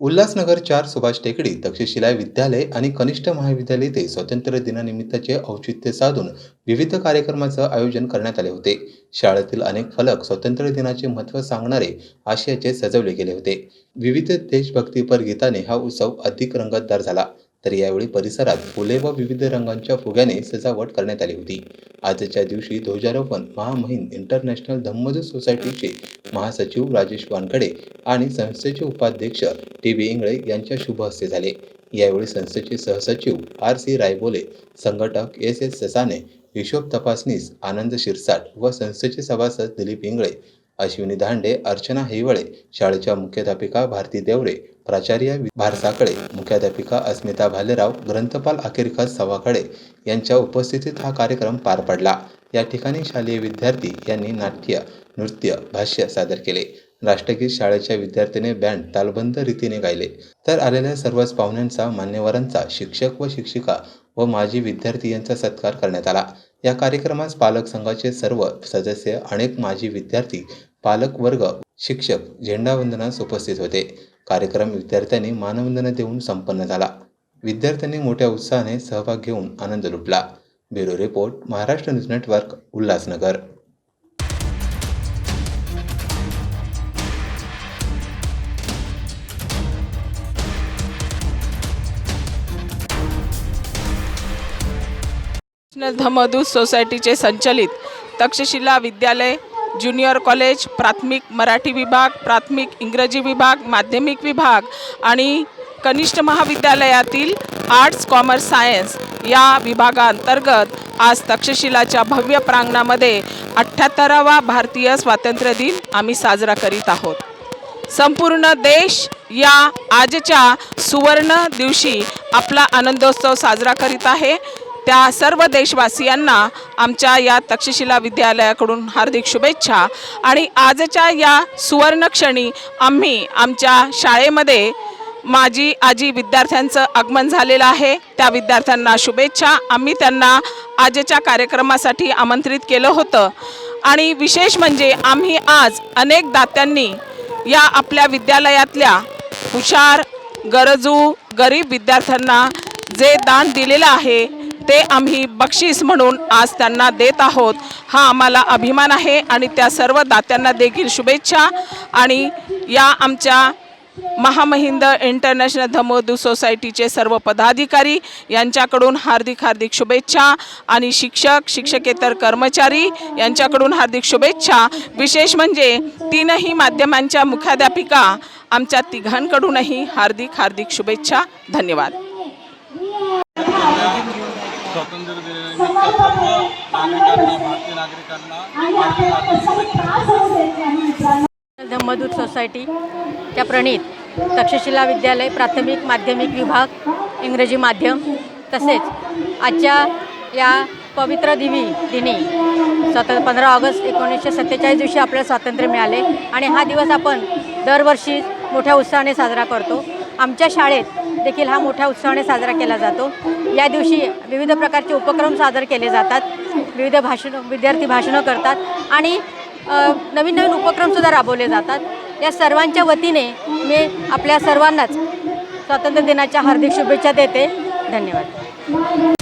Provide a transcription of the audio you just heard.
उल्हासनगर चार सुभाष टेकडी तक्षशिला विद्यालय आणि कनिष्ठ महाविद्यालय येथे स्वातंत्र्य दिनानिमित्ताचे औचित्य साधून विविध कार्यक्रमाचं आयोजन करण्यात आले होते. शाळेतील अनेक फलक स्वातंत्र्य दिनाचे महत्त्व सांगणारे आशयाचे सजवले गेले होते. विविध देशभक्तीपर गीताने हा उत्सव अधिक रंगतदार झाला. तर यावेळी परिसरात फुले व विविध रंगांच्या फुग्याने सजावट करण्यात आली होती. आजच्या दिवशी ध्वजारोपण महामहिम इंटरनॅशनल धम्मजू सोसायटीचे महासचिव राजेश वानकडे आणि संस्थेचे उपाध्यक्ष टी बी इंगळे यांच्या शुभ हस्ते झाले. यावेळी संस्थेचे सहसचिव आर सी रायबोले संघटक एस एस ससाने हिशोब तपासनीस आनंद शिरसाट व संस्थेचे सभासद दिलीप इंगळे अश्विनी धांडे अर्चना हेवळे शाळेच्या मुख्याध्यापिका भारती देवरे प्राचार्य भारसाकडे मुख्याध्यापिका अस्मिता भालेराव ग्रंथपाल अखेरखत सवाकडे यांच्या उपस्थितीत हा कार्यक्रम पार पडला. या ठिकाणी शालेय विद्यार्थी यांनी नाट्य नृत्य भाष्य सादर केले. राष्ट्रगीत शाळेच्या विद्यार्थ्याने बँड तालबंद रीतीने गायले. तर आलेल्या सर्वच पाहुण्यांचा मान्यवरांचा शिक्षक व शिक्षिका व माजी विद्यार्थी यांचा सत्कार करण्यात आला. या कार्यक्रमास पालक संघाचे सर्व सदस्य अनेक माजी विद्यार्थी पालक वर्ग शिक्षक झेंडावंदनास उपस्थित होते. कार्यक्रम विद्यार्थ्यांनी मानवंदना देऊन संपन्न झाला. विद्यार्थ्यांनी मोठ्या उत्साहाने सहभाग घेऊन आनंद लुटला. Bureau report Maharashtra news network Ulhasnagar. National Dhammadoot सोसायटीचे संचलित तक्षशिला विद्यालय ज्युनियर कॉलेज प्राथमिक मराठी विभाग प्राथमिक इंग्रजी विभाग माध्यमिक विभाग आणि कनिष्ठ महाविद्यालयातील आर्ट्स कॉमर्स सायन्स या विभागांतर्गत आज तक्षशिलाच्या भव्य प्रांगणामध्ये अठ्ठ्याहत्तरावा भारतीय स्वातंत्र्य दिन आम्ही साजरा करीत आहोत. संपूर्ण देश या आजच्या सुवर्ण दिवशी आपला आनंदोत्सव साजरा करीत आहे. त्या सर्व देशवासियांना आमच्या या तक्षशिला विद्यालयाकडून हार्दिक शुभेच्छा. आणि आजच्या या सुवर्णक्षणी आम्ही आमच्या शाळेमध्ये माझी आजी विद्यार्थ्यांचं आगमन झालेलं आहे. त्या विद्यार्थ्यांना शुभेच्छा. आम्ही त्यांना आजच्या कार्यक्रमासाठी आमंत्रित केलं होतं. आणि विशेष म्हणजे आम्ही आज अनेक दात्यांनी या आपल्या विद्यालयातल्या हुशार गरजू गरीब विद्यार्थ्यांना जे दान दिलेलं आहे ते आम्ही बक्षीस म्हणून आज त्यांना देत आहोत. हा आम्हाला अभिमान आहे आणि त्या सर्व दात्यांना देखील शुभेच्छा. आणि या आमच्या महामहिंद इंटरनॅशनल धमोदू सोसायटीचे सर्व पदाधिकारी यांच्याकडून हार्दिक हार्दिक शुभेच्छा. आणि शिक्षक शिक्षकेतर कर्मचारी यांच्याकडून हार्दिक शुभेच्छा. विशेष म्हणजे तीनही माध्यमांच्या मुख्याध्यापिका आमच्या तिघांकडूनही हार्दिक हार्दिक शुभेच्छा. धन्यवाद. स्वातंत्र्य नागरिकांना भारतीय नागरिकांना धम्मदूत सोसायटीच्या प्रणित तक्षशिला विद्यालय प्राथमिक माध्यमिक विभाग इंग्रजी माध्यम तसेच आजच्या या पवित्र दिवी दिनी स्वत पंधरा ऑगस्ट एकोणीसशे सत्तेचाळीस दिवशी आपल्याला स्वातंत्र्य मिळाले. आणि हा दिवस आपण दरवर्षी मोठ्या उत्साहाने साजरा करतो. आमच्या शाळेत देखील हा मोठ्या उत्साहाने साजरा केला जातो. या दिवशी विविध प्रकारचे उपक्रम सादर केले जातात. विविध भाषण विद्यार्थी भाषणं करतात आणि नवीन नवीन उपक्रमसुद्धा राबवले जातात. या सर्वांच्या वतीने मी आपल्या सर्वांनाच स्वातंत्र्य दिनाच्या हार्दिक शुभेच्छा देते. धन्यवाद.